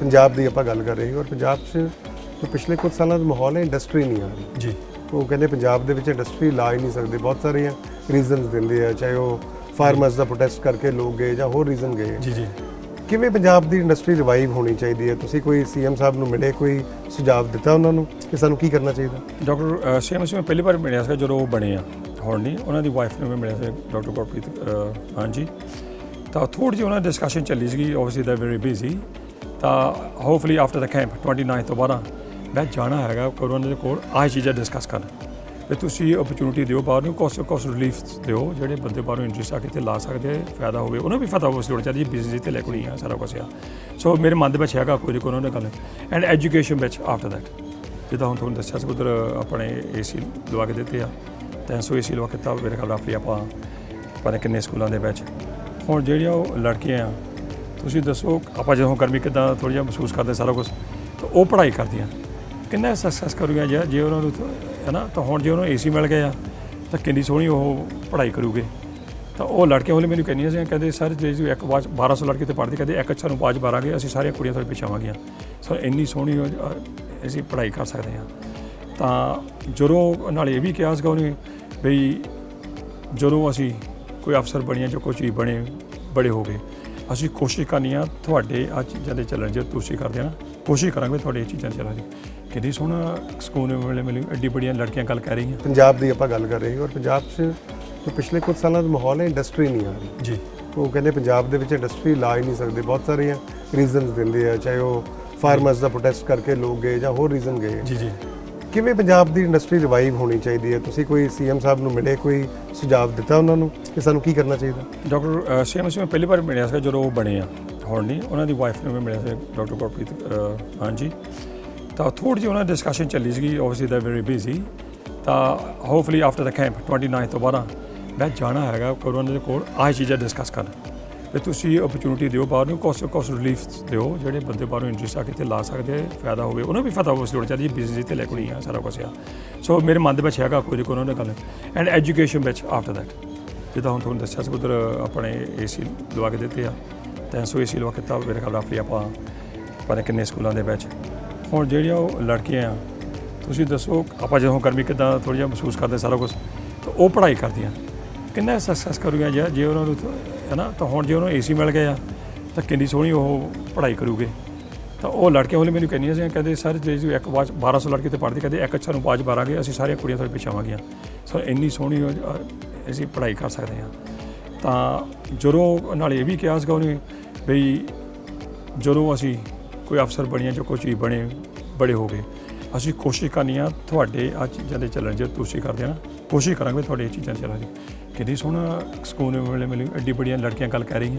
ਪੰਜਾਬ ਦੀ ਆਪਾਂ ਗੱਲ ਕਰ ਰਹੇ ਹਾਂ ਔਰ ਪੰਜਾਬ 'ਚ ਜੋ ਪਿਛਲੇ ਕੁਝ ਸਾਲਾਂ ਦਾ ਮਾਹੌਲ ਹੈ ਇੰਡਸਟਰੀ ਨਹੀਂ ਆ ਰਹੀ। ਜੀ। ਉਹ ਕਹਿੰਦੇ ਪੰਜਾਬ ਦੇ ਵਿੱਚ ਇੰਡਸਟਰੀ ਲਾ ਹੀ ਨਹੀਂ ਸਕਦੇ। ਬਹੁਤ ਸਾਰੀਆਂ ਰੀਜ਼ਨਸ ਦਿੰਦੇ ਆ ਚਾਹੇ ਉਹ ਫਾਰਮਰਸ ਦਾ ਪ੍ਰੋਟੈਸਟ ਕਰਕੇ ਲੋਕ ਗਏ ਜਾਂ ਹੋਰ ਰੀਜ਼ਨ ਗਏ। ਜੀ ਜੀ। ਕਿਵੇਂ ਪੰਜਾਬ ਦੀ ਇੰਡਸਟਰੀ ਰਿਵਾਈਵ ਹੋਣੀ ਚਾਹੀਦੀ ਹੈ? ਤੁਸੀਂ ਕੋਈ ਸੀਐਮ ਸਾਹਿਬ ਨੂੰ ਮਿਲੇ ਕੋਈ ਸੁਝਾਅ ਦਿੱਤਾ ਉਹਨਾਂ ਨੂੰ ਕਿ ਸਾਨੂੰ ਕੀ ਕਰਨਾ ਚਾਹੀਦਾ? ਡਾਕਟਰ ਸੀਐਮ ਮੈਂ ਪਹਿਲੀ ਵਾਰ ਮਿਲਿਆ ਸੀ ਜਦੋਂ ਉਹ ਬਣੇ ਆ ਹੁਣ ਨਹੀਂ। ਉਹਨਾਂ ਦੀ ਵਾਈਫ ਨੂੰ ਮੈਂ ਮਿਲਿਆ ਸੀ ਡਾਕਟਰ ਗੁਰਪ੍ਰੀਤ ਹਾਂਜੀ ਤਾਂ ਥੋੜੀ ਜਿਹੀ ਉਹਨਾਂ ਦੀ ਡਿਸਕਸ਼ਨ ਚੱਲੀ ਸੀਗੀ ਆਬਵੀਅਸਲੀ ਦਾ ਵੈਰੀ ਬਿਜ਼ੀ ਤਾਂ ਹੋਪਫੁਲੀ ਆਫਟਰ ਦਾ ਕੈਂਪ 29 ਤੋਂ ਬਾਅਦ ਮੈਂ ਜਾਣਾ ਹੈਗਾ ਕੋਰੋਨਾ ਦੇ ਕੋਲ, ਆਹ ਚੀਜ਼ਾਂ ਡਿਸਕਸ ਕਰਨ। ਵੀ ਤੁਸੀਂ ਓਪਰਚੁਨਿਟੀ ਦਿਓ ਬਾਹਰ ਨੂੰ ਕੋਸਟ ਕੋਸਟ ਰਿਲੀਫ ਦਿਓ, ਜਿਹੜੇ ਬੰਦੇ ਬਾਹਰੋਂ ਇੰਟਰਸਟ ਆ ਕੇ ਤੇ ਲਾ ਸਕਦੇ ਫਾਇਦਾ ਹੋਵੇ, ਉਹਨਾਂ ਵੀ ਫਾਇਦਾ ਹੋਵੇ, ਲੋੜ ਚਾਹੀਦੀ ਬਿਜ਼ਨਸ ਤੇ ਲੈ ਕੋਣੀ ਆ, ਸਾਰਾ ਕੁਝ ਆ। ਸੋ ਮੇਰੇ ਮਨ ਦੇ ਵਿੱਚ ਹੈਗਾ ਕੋਈ ਕੋਈ ਉਹਨਾਂ ਗੱਲ। ਐਂਡ ਐਜੂਕੇਸ਼ਨ ਵਿੱਚ ਆਫਟਰ ਦੈਟ ਜਿੱਦਾਂ ਹੁਣ ਤੁਹਾਨੂੰ ਦੱਸਿਆ ਸੀ ਉਧਰ ਆਪਣੇ ਏਸੀ ਲਵਾ ਕੇ ਦਿੱਤੇ ਆ 300 ਏਸੀ ਲਵਾ ਕੇ ਤਾਂ ਮੇਰੇ ਖਿਆਲ ਆਪਣੀ ਆਪਾਂ ਪਰ ਕਿੰਨੇ ਸਕੂਲਾਂ ਦੇ ਵਿੱਚ। ਹੁਣ ਜਿਹੜੀਆਂ ਉਹ ਲੜਕੀਆਂ ਆ ਤੁਸੀਂ ਦੱਸੋ, ਆਪਾਂ ਜਦੋਂ ਗਰਮੀ ਕਿਦਾਂ ਥੋੜ੍ਹਾ ਜਿਹਾ ਮਹਿਸੂਸ ਕਰਦੇ ਸਾਰਾ ਕੁਝ ਤਾਂ ਉਹ ਪੜ੍ਹਾਈ ਕਰਦੀਆਂ। ਕਿੰਨਾ ਸਕਸੈਸ ਕਰੂਗੀਆਂ ਜੇ ਜੇ ਉਹਨਾਂ ਨੂੰ ਹੈ ਨਾ ਤਾਂ ਹੁਣ ਜੇ ਉਹਨੂੰ ਨੂੰ ਏਸੀ ਮਿਲ ਗਿਆ, ਤਾਂ ਕਿੰਨੀ ਸੋਹਣੀ ਉਹ ਪੜ੍ਹਾਈ ਕਰੂਗੇ। ਤਾਂ ਉਹ ਲੜਕੀਆਂ ਵਾਲੇ ਮੈਨੂੰ ਕਹਿੰਦੀਆਂ ਸੀ ਕਹਿੰਦੇ, ਸਰ, ਜੇ ਜੀ ਇੱਕ ਬਾਅਦ 1200 ਲੜਕੇ ਤੇ ਪੜ੍ਹਦੇ, ਕਹਿੰਦੇ, ਇੱਕ ਅੱਛਾ ਨੂੰ ਬਾਜ ਬਾਰਾਂਗੇ ਅਸੀਂ ਸਾਰੀਆਂ ਕੁੜੀਆਂ ਤੁਹਾਡੇ ਪਿੱਛੇ ਆਵਾਂਗੀਆਂ। ਸੋ ਇੰਨੀ ਸੋਹਣੀ ਅਸੀਂ ਪੜ੍ਹਾਈ ਕਰ ਸਕਦੇ ਹਾਂ। ਤਾਂ ਜਦੋਂ ਨਾਲ ਇਹ ਵੀ ਕਿਹਾ ਸੀਗਾ ਉਹਨੇ ਬਈ ਜਦੋਂ ਅਸੀਂ ਕੋਈ ਅਫਸਰ ਬਣੀਏ ਜਾਂ ਕੋਈ ਚੀਜ਼ ਬਣੇ, ਬੜੇ ਹੋ ਗਏ ਅਸੀਂ ਕੋਸ਼ਿਸ਼ ਕਰਨੀ ਆ ਤੁਹਾਡੇ ਆ ਚੀਜ਼ਾਂ ਦੇ ਚੱਲਣ ਜੇ ਤੁਸੀਂ ਕਰਦੇ ਆ ਨਾ ਕੋਸ਼ਿਸ਼ ਕਰਾਂਗੇ ਤੁਹਾਡੇ ਇਹ ਚੀਜ਼ਾਂ ਚੱਲਣ ਕਿੰਨੀ ਸੋਹਣਾ ਸਕੂਨ ਵੇਲੇ ਮੈਨੂੰ ਐਡੀ ਬੜੀਆਂ ਲੜਕੀਆਂ ਗੱਲ ਕਰ ਰਹੀਆਂ। ਪੰਜਾਬ ਦੀ ਆਪਾਂ ਗੱਲ ਕਰ ਰਹੇ ਹਾਂ ਔਰ ਪੰਜਾਬ 'ਚ ਪਿਛਲੇ ਕੁਝ ਸਾਲਾਂ ਦਾ ਮਾਹੌਲ ਹੈ ਇੰਡਸਟਰੀ ਨਹੀਂ ਆ ਰਹੀ। ਜੀ। ਉਹ ਕਹਿੰਦੇ ਪੰਜਾਬ ਦੇ ਵਿੱਚ ਇੰਡਸਟਰੀ ਲਾ ਹੀ ਨਹੀਂ ਸਕਦੇ ਬਹੁਤ ਸਾਰੀਆਂ ਰੀਜ਼ਨਸ ਦਿੰਦੇ ਆ ਚਾਹੇ ਉਹ ਫਾਰਮਰਸ ਦਾ ਪ੍ਰੋਟੈਸਟ ਕਰਕੇ ਲੋਕ ਗਏ ਜਾਂ ਹੋਰ ਰੀਜ਼ਨ ਗਏ। ਜੀ ਜੀ। ਕਿਵੇਂ ਪੰਜਾਬ ਦੀ ਇੰਡਸਟਰੀ ਰਿਵਾਈਵ ਹੋਣੀ ਚਾਹੀਦੀ ਹੈ? ਤੁਸੀਂ ਕੋਈ ਸੀਐਮ ਸਾਹਿਬ ਨੂੰ ਮਿਲੇ, ਕੋਈ ਸੁਝਾਅ ਦਿੱਤਾ ਉਹਨਾਂ ਨੂੰ ਕਿ ਸਾਨੂੰ ਕੀ ਕਰਨਾ ਚਾਹੀਦਾ? ਡਾਕਟਰ ਸੀਐਮ ਮੈਂ ਪਹਿਲੀ ਵਾਰ ਮਿਲਿਆ ਸੀ ਜਦੋਂ ਉਹ ਬਣੇ ਆ ਹੁਣ ਨਹੀਂ ਉਹਨਾਂ ਦੀ ਵਾਈਫ ਨੂੰ ਮੈਂ ਮਿਲਿਆ ਸੀ ਡਾਕਟਰ ਗੁਰਪ੍ਰੀਤ ਹਾਂਜੀ ਤਾਂ ਥੋੜੀ ਜਿਹੀ ਉਹਨਾਂ ਦੀ ਡਿਸਕਸ਼ਨ ਚੱਲੀ ਸੀਗੀ ਆਬਵੀਅਸਲੀ ਦਾ ਵੈਰੀ ਬਿਜ਼ੀ ਤਾਂ ਹੋਪਫੁਲੀ ਆਫਟਰ ਦਾ ਕੈਂਪ 29 ਤੋਂ ਬਾਅਦ ਮੈਂ ਜਾਣਾ ਹੈਗਾ ਕੋਰੋਨਾ ਦੇ ਕੋਲ, ਆਹ ਚੀਜ਼ਾਂ ਡਿਸਕਸ ਕਰਨ। ਤੇ ਤੁਸੀਂ ਓਪਰਚੁਨਿਟੀ ਦਿਓ ਬਾਹਰ ਨੂੰ ਕੋਸਟ ਕੋਸਟ ਰਿਲੀਫ ਦਿਓ, ਜਿਹੜੇ ਬੰਦੇ ਬਾਹਰੋਂ ਇੰਟਰਸਟ ਆ ਕੇ ਤੇ ਲਾ ਸਕਦੇ, ਫਾਇਦਾ ਹੋਵੇ। ਉਹਨਾਂ ਵੀ ਫਾਇਦਾ ਹੋਵੇ ਜੁੜ ਜਾਂਦੀ ਬਿਜ਼ਨਸ ਤੇ ਲੈ ਕੋਣੀ ਆ, ਸਾਰਾ ਕੁਝ ਆ। ਸੋ ਮੇਰੇ ਮਨ ਦੇ ਵਿੱਚ ਹੈਗਾ ਕੋਈ ਕੋਈ ਉਹਨਾਂ ਨੇ ਗੱਲ। ਐਂਡ ਐਜੂਕੇਸ਼ਨ ਵਿੱਚ ਆਫਟਰ ਦੈਟ ਜਿੱਦਾਂ ਹੁਣ ਤੁਹਾਨੂੰ ਦੱਸਿਆ ਸੀ, ਉਧਰ ਆਪਣੇ ਏਸੀ ਲਵਾ ਕੇ ਦਿੱਤੇ ਆ। ਤਾਂ 300 ਏਸੀ ਲਵਾ ਕੇ ਤਾਂ ਮੇਰੇ ਖਿਆਲ ਆਪਣੀ ਆਪਾਂ ਪਰ ਕਿੰਨੇ ਸਕੂਲਾਂ ਦੇ ਵਿੱਚ। ਹੁਣ ਜਿਹੜੀਆਂ ਉਹ ਲੜਕੀਆਂ ਆ, ਤੁਸੀਂ ਦੱਸੋ, ਆਪਾਂ ਜਦੋਂ ਗਰਮੀ ਕਿਦਾਂ ਥੋੜੀ ਜਿਹਾ ਮਹਿਸੂਸ ਕਰਦੇ ਸਾਰਾ ਕੁਝ ਤਾਂ ਉਹ ਪੜ੍ਹਾਈ ਕਰਦੀਆਂ। ਕਿੰਨਾ ਸਕਸੈਸ ਕਰੂਗੀਆਂ ਜੇ ਜੇ ਉਹਨਾਂ ਨੂੰ ਹੈ ਨਾ ਤਾਂ ਹੁਣ ਜੇ ਉਹਨੂੰ ਨੂੰ ਏਸੀ ਮਿਲ ਗਿਆ ਤਾਂ ਕਿੰਨੀ ਸੋਹਣੀ ਉਹ ਪੜ੍ਹਾਈ ਕਰੂਗੇ। ਤਾਂ ਉਹ ਲੜਕੇ ਵਾਲੇ ਮੈਨੂੰ ਕਹਿੰਦੀਆਂ ਸੀ ਕਹਿੰਦੇ, ਸਰ, ਜੇ ਜੀ ਇੱਕ ਬਾਅਦ 1200 ਲੜਕੇ ਤੇ ਪੜ੍ਹਦੇ, ਕਹਿੰਦੇ ਇੱਕ ਅੱਛਾ ਨੂੰ ਬਾਜ ਬਾਰਾਂਗੇ, ਅਸੀਂ ਸਾਰੀਆਂ ਕੁੜੀਆਂ ਤੁਹਾਡੇ ਪਿੱਛੇ ਆਵਾਂਗੀਆਂ। ਸਰ, ਇੰਨੀ ਸੋਹਣੀ ਅਸੀਂ ਪੜ੍ਹਾਈ ਕਰ ਸਕਦੇ ਹਾਂ। ਤਾਂ ਜਦੋਂ ਨਾਲ ਇਹ ਵੀ ਕਿਹਾ ਸੀਗਾ ਉਹਨੇ ਬਈ ਜਦੋਂ ਅਸੀਂ ਕੋਈ ਅਫਸਰ ਬਣੀਏ ਜਾਂ ਕੋਈ ਚੀਜ਼ ਬਣੇ ਬੜੇ ਹੋ ਗਏ ਅਸੀਂ ਕੋਸ਼ਿਸ਼ ਕਰਨੀ ਆ ਤੁਹਾਡੇ ਆ ਚੀਜ਼ਾਂ ਦੇ ਚੱਲਣ ਜੇ ਤੁਸੀਂ ਕਰਦੇ ਆ ਨਾ, ਕੋਸ਼ਿਸ਼ ਕਰਾਂਗੇ ਤੁਹਾਡੇ ਇਹ ਚੀਜ਼ਾਂ ਚੱਲਣ ਦੀ। ਕਿੰਨੀ ਸੋਹਣਾ ਸਕੂਨ ਵੇਲੇ ਮਿਲੇ, ਐਡੀ ਬੜੀਆਂ ਲੜਕੀਆਂ ਗੱਲ ਕਰ ਰਹੀਆਂ।